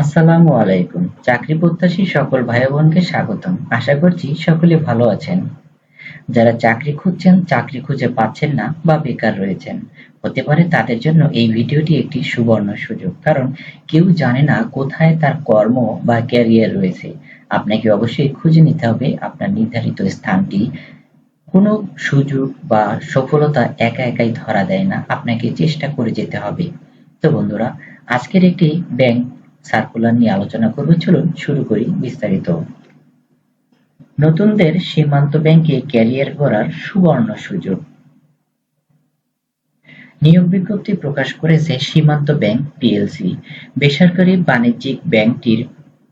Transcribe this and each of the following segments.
আসসালামু আলাইকুম। চাকরি প্রত্যাশী সকল ভাই বোনকে স্বাগতম। আশা করছি সকলে ভালো আছেন। যারা চাকরি খুঁজছেন, চাকরি খুঁজে পাচ্ছেন না বা বেকার রয়েছেন, হতে পারে তাদের জন্য এই ভিডিওটি একটি সুবর্ণ সুযোগ। কারণ কেউ জানে না কোথায় তার কর্ম বা ক্যারিয়ার রয়েছে। আপনাকে অবশ্যই খুঁজে নিতে হবে আপনার নির্ধারিত স্থানটি। কোনো সুযোগ বা সফলতা একা একাই ধরা দেয় না। আপনাকে চেষ্টা করে যেতে হবে। তো বন্ধুরা, আজকের একটি ব্যাংক সার্কুলার নিয়ে আলোচনা করব। চলুন শুরু করি বিস্তারিত। নতুনদের সীমান্ত ব্যাংকে ক্যারিয়ার গড়ার সুবর্ণ সুযোগ। নিয়োগ বিজ্ঞপ্তি প্রকাশ করেছে সীমান্ত ব্যাংক পিএলসি। বেসরকারি বাণিজ্যিক ব্যাংকটির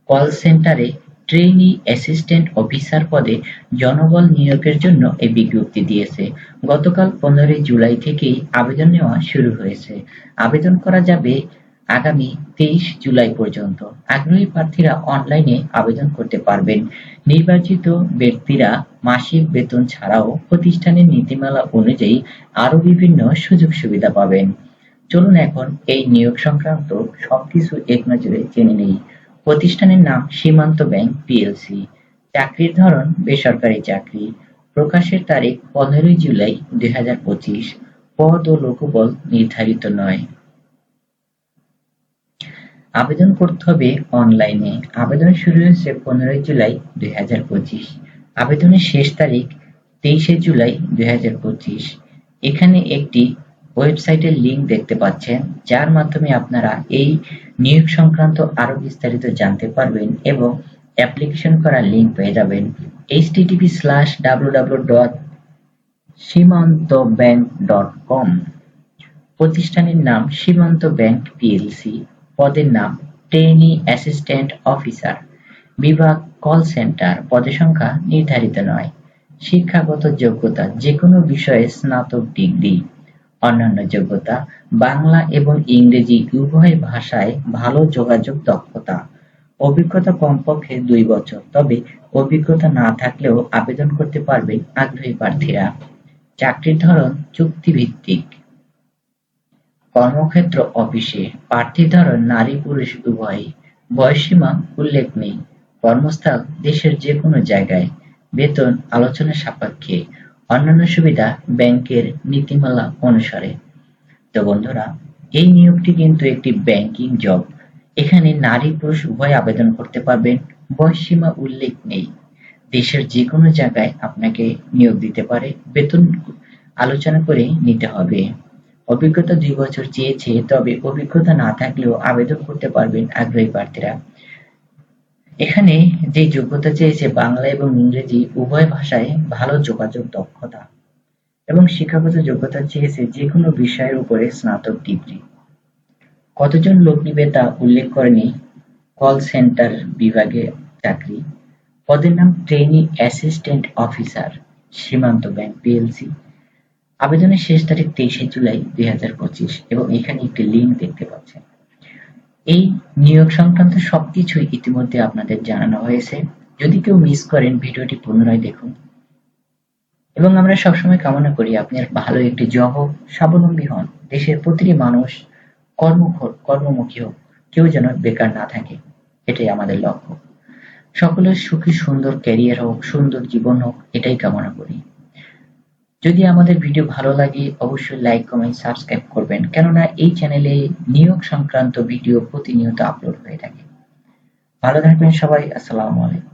কল সেন্টারে ট্রেনি অ্যাসিস্ট্যান্ট অফিসার পদে জনবল নিয়োগের জন্য এই বিজ্ঞপ্তি দিয়েছে। গতকাল পনেরোই জুলাই থেকেই আবেদন নেওয়া শুরু হয়েছে। আবেদন করা যাবে আগামী তেইশ জুলাই পর্যন্ত আগ্রহী প্রার্থীরা অনলাইনে আবেদন করতে পারবেন। নির্বাচিত ব্যক্তিরা মাসিক বেতন ছাড়াও প্রতিষ্ঠানের নীতিমালা অনুযায়ী আরও বিভিন্ন সুযোগ সুবিধা পাবেন। চলুন এখন এই নিয়োগ সংক্রান্ত সবকিছু এক নজরে জেনে নেই। প্রতিষ্ঠানের নাম সীমান্ত ব্যাংক পিএলসি। চাকরির ধরন, বেসরকারি চাকরি। প্রকাশের তারিখ পনেরোই জুলাই দুই হাজার পঁচিশ। পদ ও লোকবল নির্ধারিত নয়। আবেদন করতে হবে অনলাইনে। আবেদন শুরু হয়েছে পনেরোই জুলাই দুই হাজার পঁচিশ। আবেদনের শেষ তারিখ তেইশে জুলাই দুই হাজার পঁচিশ। এখানে একটি ওয়েবসাইটের লিংক দেখতে পাচ্ছেন, যার মাধ্যমে আপনারা এই নিয়োগ সংক্রান্ত আরও বিস্তারিত জানতে পারবেন এবং অ্যাপ্লিকেশন করার লিংক পেয়ে যাবেন। http slash dot Simanta bank dot com প্রতিষ্ঠানের নাম সীমান্ত ব্যাংক পিএলসি। পদের নাম ট্রেনি অ্যাসিস্ট্যান্ট অফিসার বিভাগ কল সেন্টার পদের সংখ্যা নির্ধারিত নয়। শিক্ষাগত যোগ্যতা যে কোনো বিষয়ে স্নাতক ডিগ্রি। অন্যান্য যোগ্যতা, বাংলা এবং ইংরেজি উভয় ভাষায় ভালো যোগাযোগ দক্ষতা। অভিজ্ঞতা কমপক্ষে দুই বছর, তবে অভিজ্ঞতা না থাকলেও আবেদন করতে পারবে আগ্রহী প্রার্থীরা। চাকরির ধরন চুক্তিভিত্তিক। কর্মক্ষেত্র অফিসে প্রার্থী ধরন নারী পুরুষ উভয়ই বয়সীমা উল্লেখ নেই। কর্মস্থল দেশের যে কোনো জায়গায় বেতন, আলোচনা সাপেক্ষে অন্যান্য সুবিধা ব্যাংকের নীতিমালা অনুসারে। তো বন্ধুরা, এই নিয়োগটি কিন্তু একটি ব্যাংকিং জব। এখানে নারী পুরুষ উভয় আবেদন করতে পারবেন, বয়সীমা উল্লেখ নেই। দেশের যে কোনো জায়গায় আপনাকে নিয়োগ দিতে পারে, বেতন আলোচনা করে নিতে হবে। অভিজ্ঞতা দুই বছর চেয়েছে, তবে অভিজ্ঞতা না থাকলেও আবেদন করতে পারবেন আগ্রহী প্রার্থীরা। এখানে যে যোগ্যতা চেয়েছে বাংলা এবং ইংরেজি, উভয় ভাষায় ভালো যোগাযোগ দক্ষতা এবং শিক্ষাগত যোগ্যতা চেয়েছে যে কোনো বিষয়ের উপরে স্নাতক ডিগ্রি। কতজন লোক নিবে তা উল্লেখ করেনি কল সেন্টার বিভাগে চাকরি। পদের নাম trainee assistant officer, Simanta bank, PLC. আবেদনের শেষ তারিখ তেইশে জুলাই দুই হাজার পঁচিশ এবং এখানে একটি লিঙ্ক দেখতে পাচ্ছেন। এই নিয়োগ সংক্রান্ত সবকিছুই ইতিমধ্যে আপনাদের জানানো হয়েছে। যদি কেউ মিস করেন, ভিডিওটি পুনরায় দেখুন। এবং আমরা সবসময় কামনা করি আপনার ভালো একটি জব হোক, স্বাবলম্বী হন, দেশের প্রতিটি মানুষ কর্মক্ষর কর্মমুখী হোক, কেউ যেন বেকার না থাকে, এটাই আমাদের লক্ষ্য। সকলের সুখী, সুন্দর ক্যারিয়ার হোক, সুন্দর জীবন হোক, এটাই কামনা করি। যদি আমাদের ভিডিও ভালো লাগে, অবশ্যই লাইক কমেন্ট সাবস্ক্রাইব করবেন। কেননা এই চ্যানেলে নিয়োগ সংক্রান্ত ভিডিও প্রতিনিয়ত আপলোড হয়ে থাকে। ভালো থাকবেন সবাই, আসসালামু আলাইকুম।